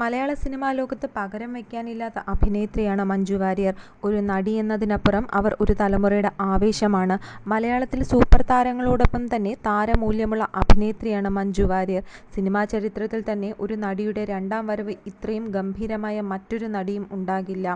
മലയാള cinema ലോകത്ത് പകരം വയ്ക്കാനില്ലാത്ത അഭിനേത്രിയാണ് മഞ്ജു വാര്യർ. ഒരു നടി എന്നതിനപ്പുറം അവർ ഒരു തലമുറയുടെ ആവേശമാണ്. മലയാളത്തിൽ സൂപ്പർ താരങ്ങളോടൊപ്പം തന്നെ താരമൂല്യമുള്ള അഭിനേത്രിയാണ് മഞ്ജു വാര്യർ. സിനിമാ ചരിത്രത്തിൽ തന്നെ ഒരു നടിയുടെ രണ്ടാം വരവ് ഇത്രയും ഗംഭീരമായ മറ്റൊരു നടിയും ഉണ്ടാകില്ല.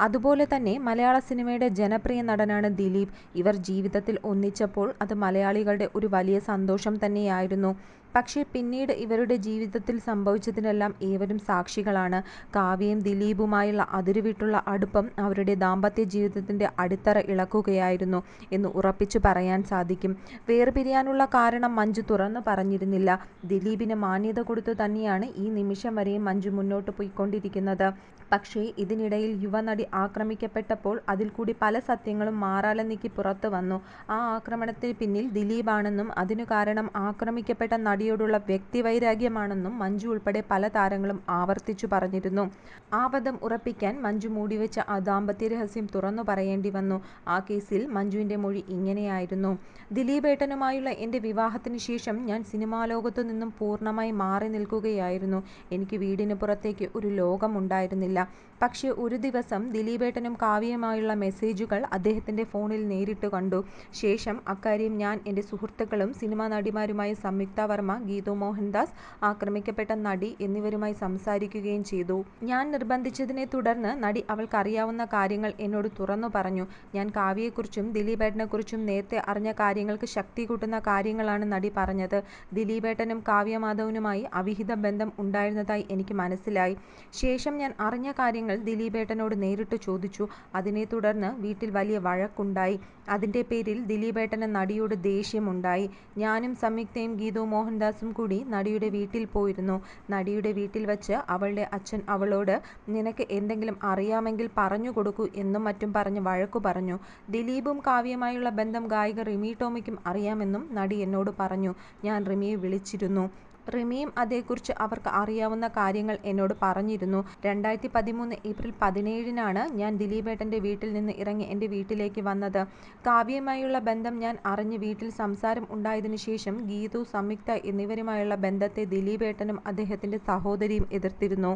അതുപോലെ തന്നെ മലയാള സിനിമയുടെ ജനപ്രിയ നടനാണ് ദിലീപ്. ഇവർ ജീവിതത്തിൽ ഒന്നിച്ചപ്പോൾ അത് മലയാളികളുടെ ഒരു വലിയ സന്തോഷം തന്നെയായിരുന്നു. പക്ഷേ പിന്നീട് ഇവരുടെ ജീവിതത്തിൽ സംഭവിച്ചതിനെല്ലാം ഏവരും സാക്ഷികളാണ്. കാവ്യയും ദിലീപുമായുള്ള അതിരുവിട്ടുള്ള അടുപ്പം അവരുടെ ദാമ്പത്യ ജീവിതത്തിന്റെ അടിത്തറ ഇളക്കുകയായിരുന്നു എന്ന് ഉറപ്പിച്ചു പറയാൻ സാധിക്കും. വേർപിരിയാനുള്ള കാരണം മഞ്ജു തുറന്നു പറഞ്ഞിരുന്നില്ല. ദിലീപിന് മാന്യത കൊടുത്തു തന്നെയാണ് ഈ നിമിഷം വരെയും മഞ്ജു മുന്നോട്ട് പോയിക്കൊണ്ടിരിക്കുന്നത് പക്ഷേ ഇതിനിടയിൽ യുവനടി ആക്രമിക്കപ്പെട്ടപ്പോൾ അതിൽ കൂടി പല സത്യങ്ങളും മാറാല നീക്കി പുറത്തു വന്നു. ആ ആക്രമണത്തിന് പിന്നിൽ ദിലീപാണെന്നും അതിനു കാരണം ആക്രമിക്കപ്പെട്ട നടിയോടുള്ള വ്യക്തിവൈരാഗ്യമാണെന്നും മഞ്ജു ഉൾപ്പെടെ പല താരങ്ങളും ആവർത്തിച്ചു പറഞ്ഞിരുന്നു. ആ ബന്ധം ഉറപ്പിക്കാൻ മഞ്ജു മൂടിവെച്ച ആ ദാമ്പത്യ രഹസ്യം തുറന്നു പറയേണ്ടി വന്നു. ആ കേസിൽ മഞ്ജുവിന്റെ മൊഴി ഇങ്ങനെയായിരുന്നു. ദിലീപേട്ടനുമായുള്ള എന്റെ വിവാഹത്തിന് ശേഷം ഞാൻ സിനിമാ ലോകത്തു നിന്നും പൂർണമായി മാറി നിൽക്കുകയായിരുന്നു. എനിക്ക് വീടിന് പുറത്തേക്ക് ഒരു ലോകമുണ്ടായിരുന്നില്ല. പക്ഷേ ഒരു ദിവസം ദിലീപേട്ടനും കാവ്യമായുള്ള മെസ്സേജുകൾ അദ്ദേഹത്തിന്റെ ഫോണിൽ നേരിട്ട് കണ്ടു. ശേഷം അക്കാര്യം ഞാൻ എന്റെ സുഹൃത്തുക്കളും സിനിമാ നടിമാരുമായ സംയുക്ത വർമ്മ, ഗീതു മോഹൻദാസ്, ആക്രമിക്കപ്പെട്ട നടി എന്നിവരുമായി സംസാരിക്കുകയും ചെയ്തു. ഞാൻ നിർബന്ധിച്ചതിനെ തുടർന്ന് നടി അവൾക്കറിയാവുന്ന കാര്യങ്ങൾ എന്നോട് തുറന്നു പറഞ്ഞു. ഞാൻ കാവ്യയെക്കുറിച്ചും ദിലീപേട്ടനെക്കുറിച്ചും നേരത്തെ അറിഞ്ഞ കാര്യങ്ങൾക്ക് ശക്തി കൂട്ടുന്ന കാര്യങ്ങളാണ് നടി പറഞ്ഞത്. ദിലീപേട്ടനും കാവ്യമാധവനുമായി അവിഹിത ബന്ധം ഉണ്ടായിരുന്നതായി എനിക്ക് മനസ്സിലായി. ശേഷം ഞാൻ അറിഞ്ഞ കാര്യങ്ങൾ ദിലീപേട്ടനോട് നേരിട്ട് ചോദിച്ചു. അതിനെ തുടർന്ന് വീട്ടിൽ വലിയ വഴക്കുണ്ടായി. അതിന്റെ പേരിൽ ദിലീപേട്ടന് നടിയോട് ദേഷ്യമുണ്ടായി ഞാനും സംയുക്തയും ഗീതു മോഹൻദാസും കൂടി നടിയുടെ വീട്ടിൽ പോയിരുന്നു. നടിയുടെ വീട്ടിൽ വച്ച് അവളുടെ അച്ഛൻ അവളോട് നിനക്ക് എന്തെങ്കിലും അറിയാമെങ്കിൽ പറഞ്ഞു കൊടുക്കൂ എന്നും മറ്റും പറഞ്ഞ് വഴക്കു പറഞ്ഞു. ദിലീപും കാവ്യമായുള്ള ബന്ധം ഗായിക റിമി ടോമിക്കും അറിയാമെന്നും നടി എന്നോട് പറഞ്ഞു. ഞാൻ റിമിയെ വിളിച്ചിരുന്നു. റിമിയും അതേക്കുറിച്ച് അവർക്ക് അറിയാവുന്ന കാര്യങ്ങൾ എന്നോട് പറഞ്ഞിരുന്നു. രണ്ടായിരത്തി പതിമൂന്ന് ഏപ്രിൽ പതിനേഴിനാണ് ഞാൻ ദിലീപേട്ടന്റെ വീട്ടിൽ നിന്ന് ഇറങ്ങി എന്റെ വീട്ടിലേക്ക് വന്നത്. കാവ്യയുമായുള്ള ബന്ധം ഞാൻ അറിഞ്ഞ് വീട്ടിൽ സംസാരം ഉണ്ടായതിനു ശേഷം ഗീതു, സംയുക്ത എന്നിവരുമായുള്ള ബന്ധത്തെ ദിലീപേട്ടനും അദ്ദേഹത്തിന്റെ സഹോദരിയും എതിർത്തിരുന്നു.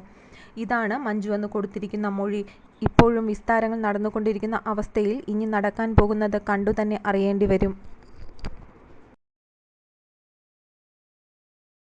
ഇതാണ് മഞ്ജു എന്ന് കൊടുത്തിരിക്കുന്ന മൊഴി. ഇപ്പോഴും വിസ്താരങ്ങൾ നടന്നുകൊണ്ടിരിക്കുന്ന അവസ്ഥയിൽ ഇനി നടക്കാൻ പോകുന്നത് കണ്ടു തന്നെ അറിയേണ്ടി വരും.